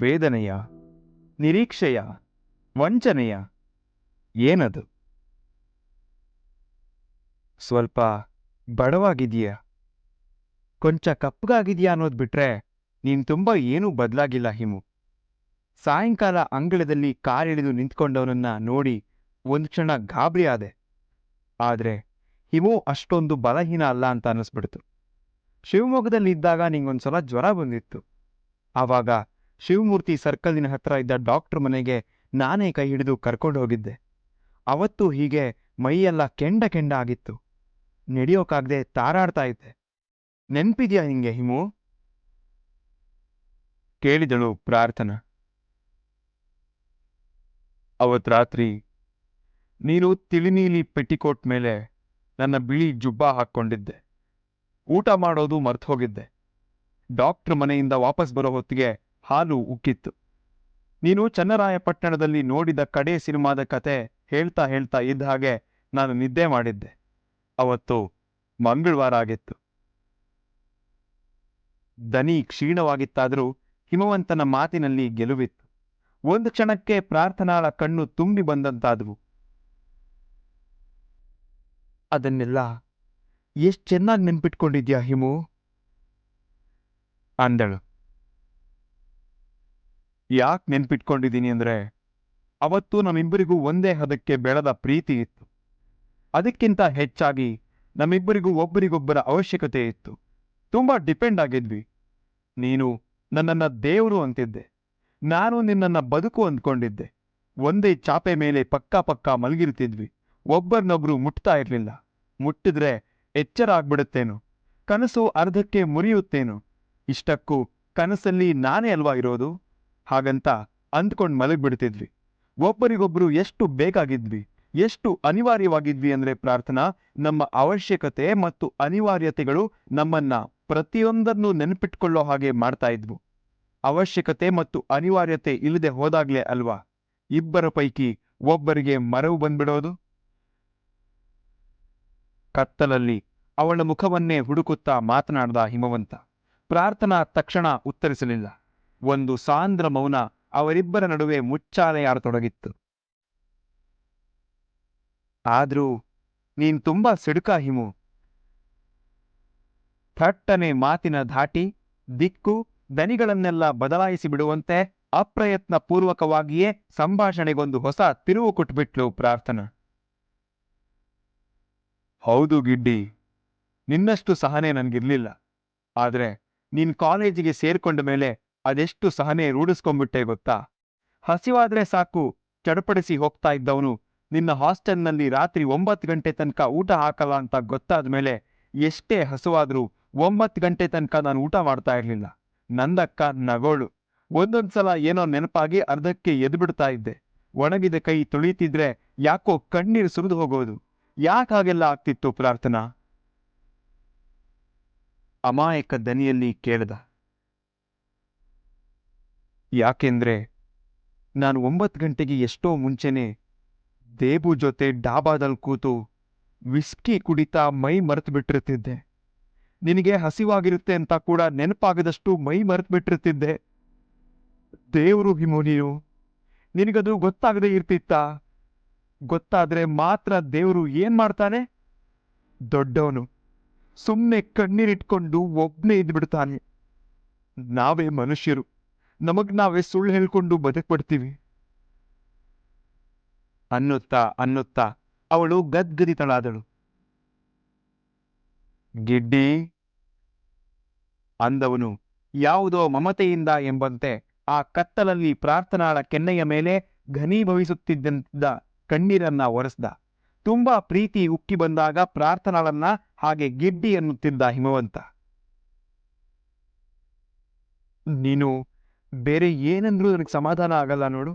ವೇದನೆಯ, ನಿರೀಕ್ಷೆಯ, ವಂಚನೆಯ ಏನದು? ಸ್ವಲ್ಪ ಬಡವಾಗಿದೆಯಾ ಕೊಂಚ ಕಪ್ಪಗಾಗಿದೆಯಾ ಅನ್ನೋದು ಬಿಟ್ರೆ ನೀನು ತುಂಬ ಏನೂ ಬದಲಾಗಿಲ್ಲ ಹಿಮು. ಸಾಯಂಕಾಲ ಅಂಗಳದಲ್ಲಿ ಕಾರಿಳಿದು ನಿಂತ್ಕೊಂಡವನನ್ನ ನೋಡಿ ಒಂದು ಕ್ಷಣ ಗಾಬರಿ ಆದೆ. ಆದರೆ ಹಿಮು ಅಷ್ಟೊಂದು ಬಲಹೀನ ಅಲ್ಲ ಅಂತ ಅನ್ನಿಸ್ಬಿಡ್ತು ಶಿವಮೊಗ್ಗದಲ್ಲಿ ಇದ್ದಾಗ ನಿಂಗೊಂದ್ಸಲ ಜ್ವರ ಬಂದಿತ್ತು. ಆವಾಗ ಶಿವಮೂರ್ತಿ ಸರ್ಕಲಿನ ಹತ್ರ ಇದ್ದ ಡಾಕ್ಟರ್ ಮನೆಗೆ ನಾನೇ ಕೈ ಹಿಡಿದು ಕರ್ಕೊಂಡು ಹೋಗಿದ್ದೆ. ಅವತ್ತು ಹೀಗೆ ಮೈಯೆಲ್ಲ ಕೆಂಡ ಕೆಂಡ ಆಗಿತ್ತು. ನಡೆಯೋಕಾಗದೆ ತಾರಾಡ್ತಾ ಇದ್ದೆ. ನೆನ್ಪಿದ್ಯಾ ಹಿಂಗೆ ಹಿಮು? ಕೇಳಿದಳು ಪ್ರಾರ್ಥನಾ. ಅವತ್ ರಾತ್ರಿ ನೀನು ತಿಳಿನೀಲಿ ಪೆಟ್ಟಿಕೋಟ್ ಮೇಲೆ ನನ್ನ ಬಿಳಿ ಜುಬ್ಬ ಹಾಕ್ಕೊಂಡಿದ್ದೆ. ಊಟ ಮಾಡೋದು ಮರ್ತು ಹೋಗಿದ್ದೆ ಡಾಕ್ಟ್ರ್ ಮನೆಯಿಂದ ವಾಪಸ್ ಬರೋ ಹೊತ್ತಿಗೆ ಹಾಲು ಉಕ್ಕಿತ್ತು ನೀನು ಚನ್ನರಾಯಪಟ್ಟಣದಲ್ಲಿ ನೋಡಿದ ಕಡೆ ಸಿನಿಮಾದ ಕತೆ ಹೇಳ್ತಾ ಹೇಳ್ತಾ ಇದ್ದ ಹಾಗೆ ನಾನು ನಿದ್ದೆ ಮಾಡಿದ್ದೆ. ಅವತ್ತು ಮಂಗಳವಾರ ಆಗಿತ್ತು. ದನಿ ಕ್ಷೀಣವಾಗಿತ್ತಾದರೂ ಹಿಮವಂತನ ಮಾತಿನಲ್ಲಿ ಗೆಲುವಿತ್ತು. ಒಂದು ಕ್ಷಣಕ್ಕೆ ಪ್ರಾರ್ಥನಾಳ ಕಣ್ಣು ತುಂಬಿ ಬಂದಂತಾದವು. ಅದನ್ನೆಲ್ಲ ಎಷ್ಟು ಚೆನ್ನಾಗಿ ನೆನ್ಪಿಟ್ಕೊಂಡಿದ್ಯಾ ಹಿಮು? ಅಂದಳು. ಯಾಕೆ ನೆನ್ಪಿಟ್ಕೊಂಡಿದ್ದೀನಿ ಅಂದ್ರೆ ಅವತ್ತು ನಮ್ಮಿಬ್ಬರಿಗೂ ಒಂದೇ ಹದಕ್ಕೆ ಬೆಳೆದ ಪ್ರೀತಿ ಇತ್ತು. ಅದಕ್ಕಿಂತ ಹೆಚ್ಚಾಗಿ ನಮ್ಮಿಬ್ಬರಿಗೂ ಒಬ್ಬರಿಗೊಬ್ಬರ ಅವಶ್ಯಕತೆ ಇತ್ತು. ತುಂಬಾ ಡಿಪೆಂಡ್ ಆಗಿದ್ವಿ. ನೀನು ನನ್ನನ್ನ ದೇವರು ಅಂತಿದ್ದೆ. ನಾನು ನಿನ್ನನ್ನ ಬದುಕು ಅಂದ್ಕೊಂಡಿದ್ದೆ. ಒಂದೇ ಚಾಪೆ ಮೇಲೆ ಪಕ್ಕ ಪಕ್ಕ ಮಲಗಿರ್ತಿದ್ವಿ. ಒಬ್ಬರನ್ನೊಬ್ರು ಮುಟ್ತಾ ಇರಲಿಲ್ಲ. ಮುಟ್ಟಿದ್ರೆ ಎಚ್ಚರ ಆಗ್ಬಿಡುತ್ತೇನೋ. ಕನಸು ಅರ್ಧಕ್ಕೆ ಮುರಿಯುತ್ತೇನು. ಇಷ್ಟಕ್ಕೂ ಕನಸಲ್ಲಿ ನಾನೇ ಅಲ್ವಾ ಇರೋದು? ಹಾಗಂತ ಅಂದ್ಕೊಂಡು ಮಲಗಿಬಿಡ್ತಿದ್ವಿ. ಒಬ್ಬರಿಗೊಬ್ಬರು ಎಷ್ಟು ಬೇಕಾಗಿದ್ವಿ, ಎಷ್ಟು ಅನಿವಾರ್ಯವಾಗಿದ್ವಿ ಅಂದ್ರೆ ಪ್ರಾರ್ಥನಾ, ನಮ್ಮ ಅವಶ್ಯಕತೆ ಮತ್ತು ಅನಿವಾರ್ಯತೆಗಳು ನಮ್ಮನ್ನ ಪ್ರತಿಯೊಂದನ್ನು ನೆನಪಿಟ್ಕೊಳ್ಳೋ ಹಾಗೆ ಮಾಡ್ತಾ ಇದ್ವು. ಅವಶ್ಯಕತೆ ಮತ್ತು ಅನಿವಾರ್ಯತೆ ಇಲ್ಲದೆ ಹೋದಾಗ್ಲೇ ಅಲ್ವಾ? ಇಬ್ಬರ ಪೈಕಿ ಒಬ್ಬರಿಗೆ ಮರವು ಬಂದ್ಬಿಡೋದು? ಕತ್ತಲಲ್ಲಿ ಅವಳ ಮುಖವನ್ನೇ ಹುಡುಕುತ್ತಾ ಮಾತನಾಡದ ಹಿಮವಂತ. ಪ್ರಾರ್ಥನಾ ತಕ್ಷಣ ಉತ್ತರಿಸಲಿಲ್ಲ. ಒಂದು ಸಾಂದ್ರ ಮೌನ ಅವರಿಬ್ಬರ ನಡುವೆ ಮುಚ್ಚಾಲೆಯಾರತೊಡಗಿತ್ತು. ಆದ್ರೂ ನೀನ್ ತುಂಬಾ ಸಿಡುಕ ಹಿಮು. ಥಟ್ಟನೆ ಮಾತಿನ ಧಾಟಿ, ದಿಕ್ಕು, ದನಿಗಳನ್ನೆಲ್ಲ ಬದಲಾಯಿಸಿ ಬಿಡುವಂತೆ ಅಪ್ರಯತ್ನ ಪೂರ್ವಕವಾಗಿಯೇ ಸಂಭಾಷಣೆಗೊಂದು ಹೊಸ ತಿರುವು ಕೊಟ್ಬಿಟ್ಲು ಪ್ರಾರ್ಥನಾ. ಹೌದು ಗಿಡ್ಡಿ, ನಿನ್ನಷ್ಟು ಸಹನೆ ನನ್ಗಿರ್ಲಿಲ್ಲ. ಆದ್ರೆ ನೀನ್ ಕಾಲೇಜಿಗೆ ಸೇರ್ಕೊಂಡ ಮೇಲೆ ಅದೆಷ್ಟು ಸಹನೆ ರೂಢಿಸ್ಕೊಂಡ್ಬಿಟ್ಟೆ ಗೊತ್ತಾ? ಹಸಿವಾದ್ರೆ ಸಾಕು, ಚಡಪಡಿಸಿ ಹೋಗ್ತಾ ಇದ್ದವನು. ನಿನ್ನ ಹಾಸ್ಟೆಲ್ನಲ್ಲಿ ರಾತ್ರಿ ಒಂಬತ್ತು ಗಂಟೆ ತನಕ ಊಟ ಹಾಕಲ್ಲ ಅಂತ ಗೊತ್ತಾದ ಮೇಲೆ ಎಷ್ಟೇ ಹಸುವಾದ್ರೂ ಒಂಬತ್ತು ಗಂಟೆ ತನಕ ನಾನು ಊಟ ಮಾಡ್ತಾ ಇರಲಿಲ್ಲ. ನಂದಕ್ಕ, ನಗೋಳು. ಒಂದೊಂದ್ಸಲ ಏನೋ ನೆನಪಾಗಿ ಅರ್ಧಕ್ಕೆ ಎದ್ಬಿಡ್ತಾ ಇದ್ದೆ. ಒಣಗಿದ ಕೈ ತುಳಿತಿದ್ರೆ ಯಾಕೋ ಕಣ್ಣೀರು ಸುರಿದು ಹೋಗೋದು. ಯಾಕೆ ಹಾಗೆಲ್ಲ ಆಗ್ತಿತ್ತು ಪ್ರಾರ್ಥನಾ? ಅಮಾಯಕ ದನಿಯಲ್ಲಿ ಕೇಳ್ದ. ಯಾಕೆಂದ್ರೆ ನಾನು ಒಂಬತ್ತು ಗಂಟೆಗೆ ಎಷ್ಟೋ ಮುಂಚೆನೆ ದೇಬು ಜೊತೆ ಡಾಬಾದಲ್ಲಿ ಕೂತು ವಿಸ್ಕಿ ಕುಡಿತಾ ಮೈ ಮರೆತು ಬಿಟ್ಟಿರ್ತಿದ್ದೆ ನಿನಗೆ ಹಸಿವಾಗಿರುತ್ತೆ ಅಂತ ಕೂಡ ನೆನಪಾಗದಷ್ಟು ಮೈ ಮರೆತು ಬಿಟ್ಟಿರ್ತಿದ್ದೆ ದೇವರು ಹಿಮೋನಿಯು ನೀನು ನಿನಗದು ಗೊತ್ತಾಗದೆ ಇರ್ತಿತ್ತಾ? ಗೊತ್ತಾದ್ರೆ ಮಾತ್ರ ದೇವರು ಏನ್ ಮಾಡ್ತಾನೆ? ದೊಡ್ಡವನು ಸುಮ್ಮನೆ ಕಣ್ಣೀರಿಟ್ಕೊಂಡು ಒಬ್ನೇ ಇದ್ಬಿಡ್ತಾನೆ. ನಾವೇ ಮನುಷ್ಯರು. ನಮಗ್ ನಾವೇ ಸುಳ್ಳು ಹೇಳ್ಕೊಂಡು ಬದುಕ್ಬಿಡ್ತೀವಿ. ಅನ್ನುತ್ತಾ ಅನ್ನುತ್ತಾ, ಅವಳು ಗದ್ಗದಿತಳಾದಳು. ಗಿಡ್ಡಿ, ಅಂದವನು, ಯಾವುದೋ ಮಮತೆಯಿಂದ ಎಂಬಂತೆ ಆ ಕತ್ತಲಲ್ಲಿ ಪ್ರಾರ್ಥನಾಳ ಕೆನ್ನೆಯ ಮೇಲೆ ಘನೀಭವಿಸುತ್ತಿದ್ದಂತಿದ್ದ ಕಣ್ಣೀರನ್ನ ಒರೆಸ್ದ. ತುಂಬಾ ಪ್ರೀತಿ ಉಕ್ಕಿ ಬಂದಾಗ ಪ್ರಾರ್ಥನಾಳನ್ನ ಹಾಗೆ ಗಿಡ್ಡಿ ಅನ್ನುತ್ತಿದ್ದ ಹಿಮವಂತ. ನೀನು ಬೇರೆ ಏನಂದ್ರೂ ನನಗೆ ಸಮಾಧಾನ ಆಗಲ್ಲ ನೋಡು.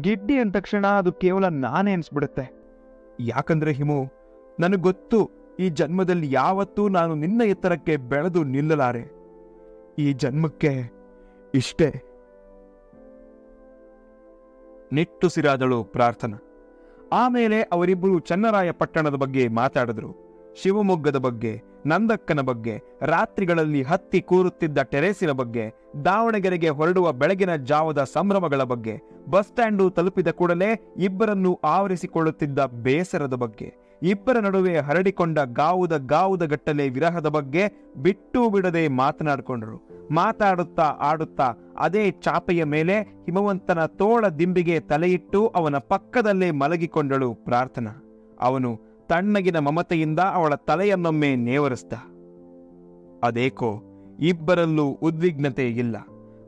ಗಿಡ್ಡಿ ಅಂದ ತಕ್ಷಣ ಅದು ಕೇವಲ ನಾನೇ ಅನ್ಸ್ಬಿಡುತ್ತೆ. ಯಾಕಂದ್ರೆ ಹಿಮು, ನನಗೆ ಗೊತ್ತು ಈ ಜನ್ಮದಲ್ಲಿ ಯಾವತ್ತೂ ನಾನು ನಿನ್ನ ಎತ್ತರಕ್ಕೆ ಬೆಳೆದು ನಿಲ್ಲಲಾರೆ. ಈ ಜನ್ಮಕ್ಕೆ ಇಷ್ಟೇ. ನಿಟ್ಟುಸಿರಾದಳು ಪ್ರಾರ್ಥನಾ. ಆಮೇಲೆ ಅವರಿಬ್ಬರು ಚನ್ನರಾಯ ಪಟ್ಟಣದ ಬಗ್ಗೆ ಮಾತಾಡಿದ್ರು. ಶಿವಮೊಗ್ಗದ ಬಗ್ಗೆ, ನಂದಕ್ಕನ ಬಗ್ಗೆ, ರಾತ್ರಿಗಳಲ್ಲಿ ಹತ್ತಿ ಕೂರುತ್ತಿದ್ದ ಟೆರೇಸಿನ ಬಗ್ಗೆ, ದಾವಣಗೆರೆಗೆ ಹೊರಡುವ ಬೆಳಗಿನ ಜಾವದ ಸಂಭ್ರಮಗಳ ಬಗ್ಗೆ, ಬಸ್ ಸ್ಟ್ಯಾಂಡು ತಲುಪಿದ ಕೂಡಲೇ ಇಬ್ಬರನ್ನು ಆವರಿಸಿಕೊಳ್ಳುತ್ತಿದ್ದ ಬೇಸರದ ಬಗ್ಗೆ, ಇಬ್ಬರ ನಡುವೆ ಹರಡಿಕೊಂಡ ಗಾವುದ ಗಾವುದ ಗಟ್ಟಲೆ ವಿರಹದ ಬಗ್ಗೆ ಬಿಟ್ಟು ಬಿಡದೆ ಮಾತನಾಡಿಕೊಂಡರು. ಮಾತಾಡುತ್ತಾ ಆಡುತ್ತಾ ಅದೇ ಚಾಪೆಯ ಮೇಲೆ ಹಿಮವಂತನ ತೋಳ ದಿಂಬಿಗೆ ತಲೆಯಿಟ್ಟು ಅವನ ಪಕ್ಕದಲ್ಲೇ ಮಲಗಿಕೊಂಡಳು ಪ್ರಾರ್ಥನಾ. ಅವನು ತಣ್ಣಗಿನ ಮಮತೆಯಿಂದ ಅವಳ ತಲೆಯನ್ನೊಮ್ಮೆ ನೇವರಿಸ್ದ. ಅದೇಕೋ, ಇಬ್ಬರಲ್ಲೂ ಉದ್ವಿಗ್ನತೆ ಇಲ್ಲ.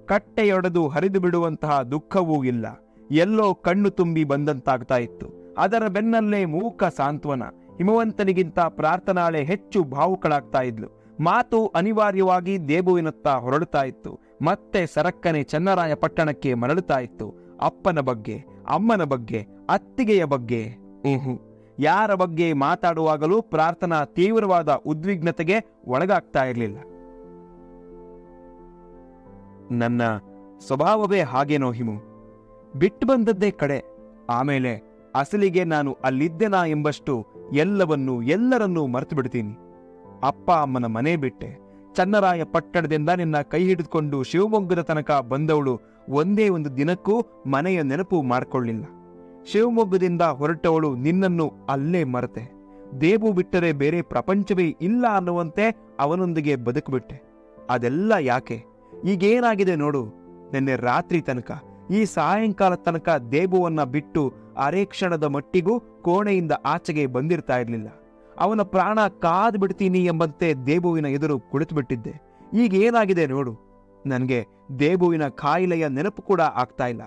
ಕಟ್ಟೆಯೊಡೆದು ಹರಿದು ಬಿಡುವಂತಹ ದುಃಖವೂ ಇಲ್ಲ. ಎಲ್ಲೋ ಕಣ್ಣು ತುಂಬಿ ಬಂದಂತಾಗ್ತಾ ಇತ್ತು. ಅದರ ಬೆನ್ನಲ್ಲೇ ಮೂಕ ಸಾಂತ್ವನ. ಹಿಮವಂತನಿಗಿಂತ ಪ್ರಾರ್ಥನಾಳೆ ಹೆಚ್ಚು ಭಾವುಕಳಾಗ್ತಾ ಇದ್ಲು. ಮಾತು ಅನಿವಾರ್ಯವಾಗಿ ದೇಬುವಿನತ್ತ ಹೊರಡುತ್ತಾ ಇತ್ತು. ಮತ್ತೆ ಸರಕ್ಕನೆ ಚನ್ನರಾಯ ಪಟ್ಟಣಕ್ಕೆ ಮರಳುತ್ತಾ ಇತ್ತು. ಅಪ್ಪನ ಬಗ್ಗೆ, ಅಮ್ಮನ ಬಗ್ಗೆ, ಅತ್ತಿಗೆಯ ಬಗ್ಗೆ. ಊಹು ಯಾರ ಬಗ್ಗೆ ಮಾತಾಡುವಾಗಲೂ ಪ್ರಾರ್ಥನಾ ತೀವ್ರವಾದ ಉದ್ವಿಗ್ನತೆಗೆ ಒಳಗಾಗ್ತಾ ಇರಲಿಲ್ಲ. ನನ್ನ ಸ್ವಭಾವವೇ ಹಾಗೇನೋ ಹಿಮು. ಬಿಟ್ಟು ಬಂದದ್ದೇ ಕಡೆ. ಆಮೇಲೆ ಅಸಲಿಗೆ ನಾನು ಅಲ್ಲಿದ್ದೆನಾ ಎಂಬಷ್ಟು ಎಲ್ಲವನ್ನೂ ಎಲ್ಲರನ್ನೂ ಮರೆತು ಬಿಡ್ತೀನಿ ಅಪ್ಪ ಅಮ್ಮನ ಮನೆ ಬಿಟ್ಟೆ. ಚನ್ನರಾಯ ಪಟ್ಟಣದಿಂದ ನಿನ್ನ ಕೈ ಹಿಡಿದುಕೊಂಡು ಶಿವಮೊಗ್ಗದ ತನಕ ಬಂದವಳು ಒಂದೇ ಒಂದು ದಿನಕ್ಕೂ ಮನೆಯ ನೆನಪು ಮಾಡಿಕೊಳ್ಳಿಲ್ಲ. ಶಿವಮೊಗ್ಗದಿಂದ ಹೊರಟವಳು ನಿನ್ನನ್ನು ಅಲ್ಲೇ ಮರೆತೆ. ದೇಬು ಬಿಟ್ಟರೆ ಬೇರೆ ಪ್ರಪಂಚವೇ ಇಲ್ಲ ಅನ್ನುವಂತೆ ಅವನೊಂದಿಗೆ ಬದುಕುಬಿಟ್ಟೆ. ಅದೆಲ್ಲ ಯಾಕೆ? ಈಗೇನಾಗಿದೆ ನೋಡು. ನಿನ್ನೆ ರಾತ್ರಿ ತನಕ, ಈ ಸಾಯಂಕಾಲ ತನಕ ದೇಬುವನ್ನ ಬಿಟ್ಟು ಅರೆ ಕ್ಷಣದ ಮಟ್ಟಿಗೂ ಕೋಣೆಯಿಂದ ಆಚೆಗೆ ಬಂದಿರ್ತಾ ಇರಲಿಲ್ಲ. ಅವನ ಪ್ರಾಣ ಕಾದು ಬಿಡ್ತೀನಿ ಎಂಬಂತೆ ದೇಬುವಿನ ಎದುರು ಕುಳಿತು ಬಿಟ್ಟಿದ್ದೆ ಈಗ ಏನಾಗಿದೆ ನೋಡು. ನನಗೆ ದೇಬುವಿನ ಕಾಯಿಲೆಯ ನೆನಪು ಕೂಡ ಆಗ್ತಾ ಇಲ್ಲ.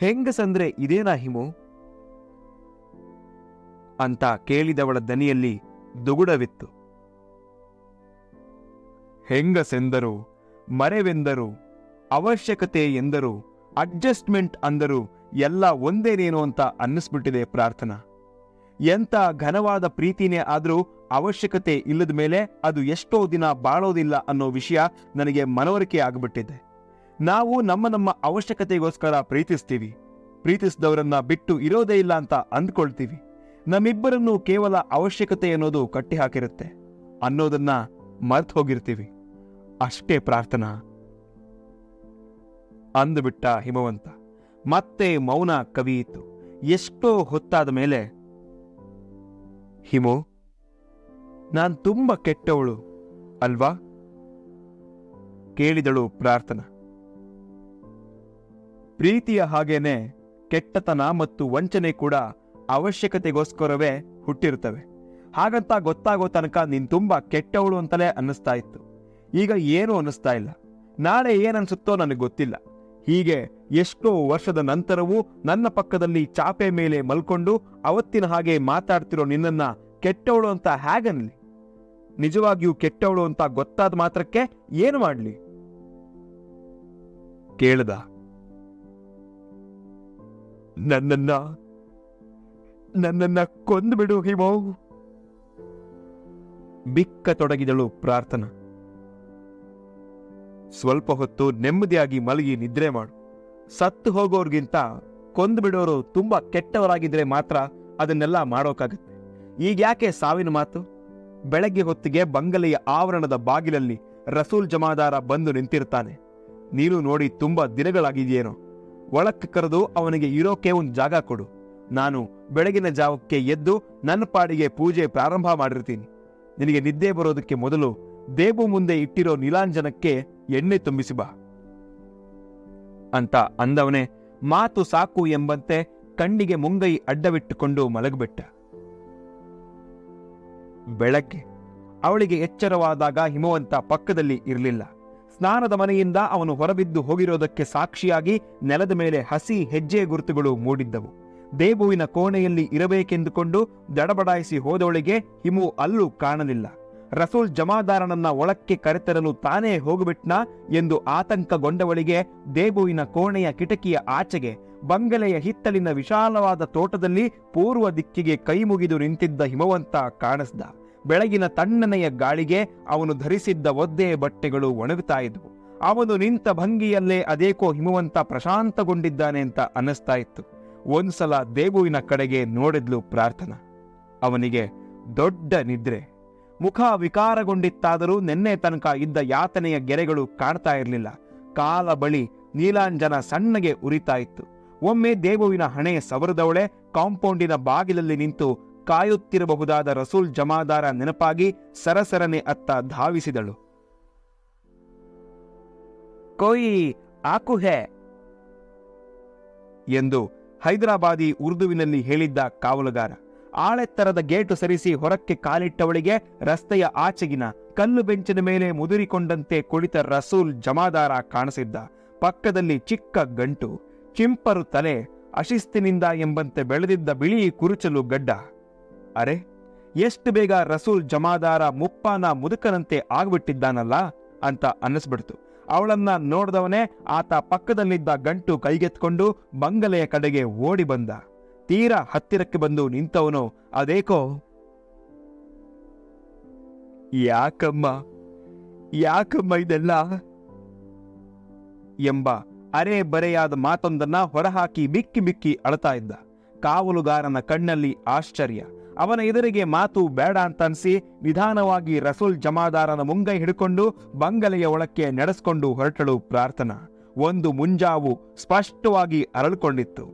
ಹೆಂಗಸಂದ್ರೆ ಇದೇನಾ ಹಿಮು? ಅಂತ ಕೇಳಿದವಳ ದನಿಯಲ್ಲಿ ದುಗುಡವಿತ್ತು. ಹೆಂಗಸೆಂದರು, ಮರೆವೆಂದರು, ಅವಶ್ಯಕತೆ ಎಂದರು, ಅಡ್ಜಸ್ಟ್ಮೆಂಟ್ ಅಂದರು, ಎಲ್ಲ ಒಂದೇನೇನು ಅಂತ ಅನ್ನಿಸ್ಬಿಟ್ಟಿದೆ ಪ್ರಾರ್ಥನಾ. ಎಂತ ಘನವಾದ ಪ್ರೀತಿನೇ ಆದರೂ ಅವಶ್ಯಕತೆ ಇಲ್ಲದ ಮೇಲೆ ಅದು ಎಷ್ಟೋ ದಿನ ಬಾಳೋದಿಲ್ಲ ಅನ್ನೋ ವಿಷಯ ನನಗೆ ಮನವರಿಕೆ ಆಗಿಬಿಟ್ಟಿದೆ. ನಾವು ನಮ್ಮ ನಮ್ಮ ಅವಶ್ಯಕತೆಗೋಸ್ಕರ ಪ್ರೀತಿಸ್ತೀವಿ. ಪ್ರೀತಿಸಿದವರನ್ನ ಬಿಟ್ಟು ಇರೋದೇ ಇಲ್ಲ ಅಂತ ಅಂದ್ಕೊಳ್ತೀವಿ. ನಮ್ಮಿಬ್ಬರನ್ನು ಕೇವಲ ಅವಶ್ಯಕತೆ ಅನ್ನೋದು ಕಟ್ಟಿಹಾಕಿರುತ್ತೆ. ಅನ್ನೋದನ್ನ ಮರ್ತು ಹೋಗಿರ್ತೀವಿ. ಅಷ್ಟೇ ಪ್ರಾರ್ಥನಾ. ಅಂದುಬಿಟ್ಟ ಹಿಮವಂತ, ಮತ್ತೆ ಮೌನ ಕವಿಯಿತು. ಎಷ್ಟೋ ಹೊತ್ತಾದ ಮೇಲೆ, ಹಿಮೋ, ನಾನ್ ತುಂಬ ಕೆಟ್ಟವಳು, ಅಲ್ವಾ? ಕೇಳಿದಳು ಪ್ರಾರ್ಥನಾ. ಪ್ರೀತಿಯ ಹಾಗೇನೆ ಕೆಟ್ಟತನ ಮತ್ತು ವಂಚನೆ ಕೂಡ ಅವಶ್ಯಕತೆಗೋಸ್ಕರವೇ ಹುಟ್ಟಿರುತ್ತವೆ. ಹಾಗಂತ ಗೊತ್ತಾಗೋ ತನಕ ನೀನು ತುಂಬ ಕೆಟ್ಟವಳು ಅಂತಲೇ ಅನ್ನಿಸ್ತಾ ಇತ್ತು. ಈಗ ಏನೂ ಅನ್ನಿಸ್ತಾ ಇಲ್ಲ. ನಾಳೆ ಏನನ್ಸುತ್ತೋ ನನಗೆ ಗೊತ್ತಿಲ್ಲ. ಹೀಗೆ ಎಷ್ಟೋ ವರ್ಷದ ನಂತರವೂ ನನ್ನ ಪಕ್ಕದಲ್ಲಿ ಚಾಪೆ ಮೇಲೆ ಮಲ್ಕೊಂಡು ಅವತ್ತಿನ ಹಾಗೆ ಮಾತಾಡ್ತಿರೋ ನಿನ್ನನ್ನ ಕೆಟ್ಟವಳು ಅಂತ ಹೇಗನ್ಲಿ? ನಿಜವಾಗಿಯೂ ಕೆಟ್ಟವಳು ಅಂತ ಗೊತ್ತಾದ ಮಾತ್ರಕ್ಕೆ ಏನು ಮಾಡ್ಲಿ? ಕೇಳ್ದ. ನನ್ನನ್ನ ನನ್ನನ್ನ ಕೊಂದ್ಬಿಡು ಹಿಮೋ. ಬಿಕ್ಕ ತೊಡಗಿದಳು ಪ್ರಾರ್ಥನಾ. ಸ್ವಲ್ಪ ಹೊತ್ತು ನೆಮ್ಮದಿಯಾಗಿ ಮಲಗಿ ನಿದ್ರೆ ಮಾಡು. ಸತ್ತು ಹೋಗೋರ್ಗಿಂತ ಕೊಂದು ಬಿಡೋರು ತುಂಬಾ ಕೆಟ್ಟವರಾಗಿದ್ರೆ ಮಾತ್ರ ಅದನ್ನೆಲ್ಲ ಮಾಡೋಕ್ಕಾಗತ್ತೆ ಈಗ ಯಾಕೆ ಸಾವಿನ ಮಾತು? ಬೆಳಗ್ಗೆ ಹೊತ್ತಿಗೆ ಬಂಗಲೆಯ ಆವರಣದ ಬಾಗಿಲಲ್ಲಿ ರಸೂಲ್ ಜಮಾದಾರ ಬಂದು ನಿಂತಿರ್ತಾನೆ. ನೀನು ನೋಡಿ ತುಂಬಾ ದಿನಗಳಾಗಿದೆಯೇನೋ. ಒಳಕ್ಕೆ ಕರೆದು ಅವನಿಗೆ ಇರೋಕೆ ಒಂದು ಜಾಗ ಕೊಡು. ನಾನು ಬೆಳಗಿನ ಜಾವಕ್ಕೆ ಎದ್ದು ನನ್ನ ಪಾಡಿಗೆ ಪೂಜೆ ಪ್ರಾರಂಭ ಮಾಡಿರ್ತೀನಿ. ನಿನಗೆ ನಿದ್ದೆ ಬರೋದಕ್ಕೆ ಮೊದಲು ದೇಬು ಮುಂದೆ ಇಟ್ಟಿರೋ ನೀಲಾಂಜನಕ್ಕೆ ಎಣ್ಣೆ ತುಂಬಿಸಿ ಬಾ. ಅಂತ ಅಂದವನೇ ಮಾತು ಸಾಕು ಎಂಬಂತೆ ಕಣ್ಣಿಗೆ ಮುಂಗೈ ಅಡ್ಡವಿಟ್ಟುಕೊಂಡು ಮಲಗಬಿಟ್ಟ. ಬೆಳಗ್ಗೆ ಅವಳಿಗೆ ಎಚ್ಚರವಾದಾಗ ಹಿಮವಂತ ಪಕ್ಕದಲ್ಲಿ ಇರಲಿಲ್ಲ. ಸ್ನಾನದ ಮನೆಯಿಂದ ಅವನು ಹೊರಬಿದ್ದು ಹೋಗಿರೋದಕ್ಕೆ ಸಾಕ್ಷಿಯಾಗಿ ನೆಲದ ಮೇಲೆ ಹಸಿ ಹೆಜ್ಜೆ ಗುರುತುಗಳು ಮೂಡಿದ್ದವು. ದೇಬುವಿನ ಕೋಣೆಯಲ್ಲಿ ಇರಬೇಕೆಂದುಕೊಂಡು ದಡಬಡಾಯಿಸಿ ಹೋದವಳಿಗೆ ಹಿಮು ಅಲ್ಲೂ ಕಾಣಲಿಲ್ಲ. ರಸೂಲ್ ಜಮಾದಾರನನ್ನ ಒಳಕ್ಕೆ ಕರೆತರಲು ತಾನೇ ಹೋಗ್ಬಿಟ್ನಾ ಎಂದು ಆತಂಕಗೊಂಡವಳಿಗೆ ದೇಬುವಿನ ಕೋಣೆಯ ಕಿಟಕಿಯ ಆಚೆಗೆ, ಬಂಗಲೆಯ ಹಿತ್ತಲಿನ ವಿಶಾಲವಾದ ತೋಟದಲ್ಲಿ ಪೂರ್ವ ದಿಕ್ಕಿಗೆ ಕೈಮುಗಿದು ನಿಂತಿದ್ದ ಹಿಮವಂತ ಕಾಣಿಸ್ದ. ಬೆಳಗಿನ ತಣ್ಣನೆಯ ಗಾಳಿಗೆ ಅವನು ಧರಿಸಿದ್ದ ಒದ್ದೆ ಬಟ್ಟೆಗಳು ಒಣಗುತ್ತಾ ಇದ್ವು. ಅವನು ನಿಂತ ಭಂಗಿಯಲ್ಲೇ ಅದೇಕೋ ಹಿಮವಂತ ಪ್ರಶಾಂತಗೊಂಡಿದ್ದಾನೆ ಅಂತ ಅನ್ನಿಸ್ತಾ ಇತ್ತು. ಒಂದ್ಸಲ ದೇಬುವಿನ ಕಡೆಗೆ ನೋಡಿದ್ಲು ಪ್ರಾರ್ಥನಾ. ಅವನಿಗೆ, ದೊಡ್ಡ ನಿದ್ರೆ. ಮುಖ ವಿಕಾರಗೊಂಡಿತ್ತಾದರೂ ನಿನ್ನೆ ತನಕ ಇದ್ದ ಯಾತನೆಯ ಗೆರೆಗಳು ಕಾಣ್ತಾ ಇರಲಿಲ್ಲ. ಕಾಲ ಬಳಿ ನೀಲಾಂಜನ ಸಣ್ಣಗೆ ಉರಿತಾ ಇತ್ತು. ಒಮ್ಮೆ ದೇವುವಿನ ಹಣೆ ಸವರದವಳೆ ಕಾಂಪೌಂಡಿನ ಬಾಗಿಲಲ್ಲಿ ನಿಂತು ಕಾಯುತ್ತಿರಬಹುದಾದ ರಸೂಲ್ ಜಮಾದಾರ ನೆನಪಾಗಿ ಸರಸರನೆ ಅತ್ತ ಧಾವಿಸಿದಳು. ಕೊಯ್ ಆಕು ಹೇ ಎಂದು ಹೈದರಾಬಾದಿ ಉರ್ದುವಿನಲ್ಲಿ ಹೇಳಿದ್ದ ಕಾವಲುಗಾರ, ಆಳೆತ್ತರದ ಗೇಟು ಸರಿಸಿ ಹೊರಕ್ಕೆ ಕಾಲಿಟ್ಟವಳಿಗೆ ರಸ್ತೆಯ ಆಚೆಗಿನ ಕಲ್ಲು ಬೆಂಚಿನ ಮೇಲೆ ಮುದುರಿಕೊಂಡಂತೆ ಕುಳಿತ ರಸೂಲ್ ಜಮಾದಾರ ಕಾಣಿಸಿದ್ದ. ಪಕ್ಕದಲ್ಲಿ ಚಿಕ್ಕ ಗಂಟು, ಚಿಂಪರು ತಲೆ, ಅಶಿಸ್ತಿನಿಂದ ಎಂಬಂತೆ ಬೆಳೆದಿದ್ದ ಬಿಳಿ ಕುರುಚಲು ಗಡ್ಡ. ಅರೆ, ಎಷ್ಟು ಬೇಗ ರಸೂಲ್ ಜಮಾದಾರ ಮುಪ್ಪಾನ ಮುದುಕನಂತೆ ಆಗ್ಬಿಟ್ಟಿದ್ದಾನಲ್ಲ ಅಂತ ಅನ್ನಿಸ್ಬಿಡ್ತು. ಅವಳನ್ನ ನೋಡ್ದವನೇ ಆತ ಪಕ್ಕದಲ್ಲಿದ್ದ ಗಂಟು ಕೈಗೆತ್ಕೊಂಡು ಬಂಗಲೆಯ ಕಡೆಗೆ ಓಡಿ ಬಂದ. ತೀರ ಹತ್ತಿರಕ್ಕೆ ಬಂದು ನಿಂತವನು, ಅದೇಕೋ? ಯಾಕಮ್ಮ? ಯಾಕಮ್ಮ ಇದೆಲ್ಲ? ಎಂಬ ಅರೆ ಬರೆಯಾದ ಮಾತೊಂದನ್ನ ಹೊರಹಾಕಿ ಬಿಕ್ಕಿ ಬಿಕ್ಕಿ ಅಳತಾ ಇದ್ದ. ಕಾವಲುಗಾರನ ಕಣ್ಣಲ್ಲಿ ಆಶ್ಚರ್ಯ. ಅವನ ಎದುರಿಗೆ ಮಾತು ಬೇಡ ಅಂತ ಅನ್ಸಿ ನಿಧಾನವಾಗಿ ರಸೂಲ್ ಜಮಾದಾರನ ಮುಂಗೈ ಹಿಡ್ಕೊಂಡು ಬಂಗಲೆಯ ಒಳಕ್ಕೆ ನಡೆಸ್ಕೊಂಡು ಹೊರಟಳು ಪ್ರಾರ್ಥನಾ. ಒಂದು ಮುಂಜಾವು ಸ್ಪಷ್ಟವಾಗಿ ಅರಳ್ಕೊಂಡಿತ್ತು.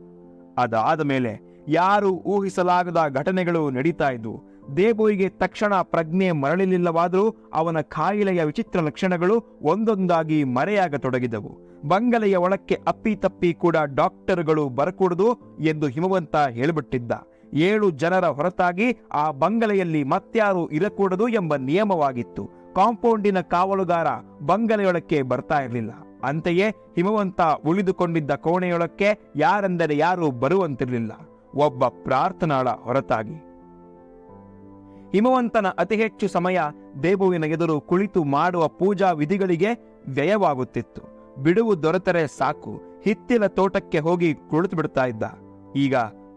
ಅದಾದ ಮೇಲೆ ಯಾರು ಊಹಿಸಲಾಗದ ಘಟನೆಗಳು ನಡೀತಾ ಇದ್ವು. ದೇಬೋಯಿಗೆ ತಕ್ಷಣ ಪ್ರಜ್ಞೆ ಮರಳಿಲಿಲ್ಲವಾದರೂ ಅವನ ಕಾಯಿಲೆಯ ವಿಚಿತ್ರ ಲಕ್ಷಣಗಳು ಒಂದೊಂದಾಗಿ ಮರೆಯಾಗತೊಡಗಿದವು. ಬಂಗಲೆಯ ಒಳಕ್ಕೆ ಅಪ್ಪಿತಪ್ಪಿ ಕೂಡ ಡಾಕ್ಟರ್ಗಳು ಬರಕೂಡದು ಎಂದು ಹಿಮವಂತ ಹೇಳಿಬಿಟ್ಟಿದ್ದ. ಏಳು ಜನರ ಹೊರತಾಗಿ ಆ ಬಂಗಲೆಯಲ್ಲಿ ಮತ್ಯಾರು ಇರಕೂಡದು ಎಂಬ ನಿಯಮವಾಗಿತ್ತು. ಕಾಂಪೌಂಡಿನ ಕಾವಲುಗಾರ ಬಂಗಲೆಯೊಳಕ್ಕೆ ಬರ್ತಾ ಇರಲಿಲ್ಲ. ಅಂತೆಯೇ ಹಿಮವಂತ ಉಳಿದುಕೊಂಡಿದ್ದ ಕೋಣೆಯೊಳಕ್ಕೆ ಯಾರೆಂದರೆ ಯಾರು ಬರುವಂತಿರಲಿಲ್ಲ. ಒಬ್ಬ ಪ್ರಾರ್ಥನಾಳ ಹೊರತಾಗಿ. ಹಿಮವಂತನ ಅತಿ ಹೆಚ್ಚು ಸಮಯ ದೇಬುವಿನ ಎದುರು ಕುಳಿತು ಮಾಡುವ ಪೂಜಾ ವಿಧಿಗಳಿಗೆ ವ್ಯಯವಾಗುತ್ತಿತ್ತು. ಬಿಡುವು ದೊರೆತರೆ ಸಾಕು. ಹಿತ್ತಿಲ ತೋಟಕ್ಕೆ ಹೋಗಿ ಕುಳಿತು ಬಿಡ್ತಾ ಇದ್ದ. ಈಗ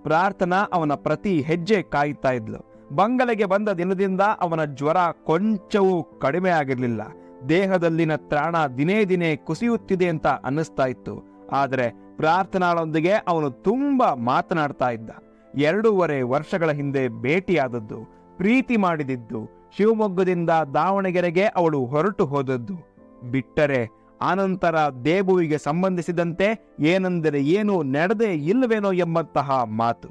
ಪ್ರಾರ್ಥನಾ ಅವನ ಪ್ರತಿ ಹೆಜ್ಜೆ ಕಾಯುತ್ತಾ ಇದ್ಲು. ಬಂಗಲೆಗೆ ಬಂದ ದಿನದಿಂದ ಅವನ ಜ್ವರ ಕೊಂಚವೂ ಕಡಿಮೆ ಆಗಿರಲಿಲ್ಲ. ದೇಹದಲ್ಲಿನ ತ್ರಾಣ ದಿನೇ ದಿನೇ ಕುಸಿಯುತ್ತಿದೆ ಅಂತ ಅನ್ನಿಸ್ತಾ ಇತ್ತು. ಆದರೆ ಪ್ರಾರ್ಥನಾಳೊಂದಿಗೆ ಅವನು ತುಂಬ ಮಾತನಾಡ್ತಾ ಇದ್ದ. ಎರಡೂವರೆ ವರ್ಷಗಳ ಹಿಂದೆ ಭೇಟಿಯಾದದ್ದು, ಪ್ರೀತಿ ಮಾಡಿದಿದ್ದು, ಶಿವಮೊಗ್ಗದಿಂದ ದಾವಣಗೆರೆಗೆ ಅವಳು ಹೊರಟು ಹೋದದ್ದು. ಬಿಟ್ಟರೆ ಆನಂತರ ದೇಬುವಿಗೆ ಸಂಬಂಧಿಸಿದಂತೆ ಏನೆಂದರೆ ಏನು ನಡೆದೇ ಇಲ್ಲವೇನೋ ಎಂಬಂತಹ ಮಾತು.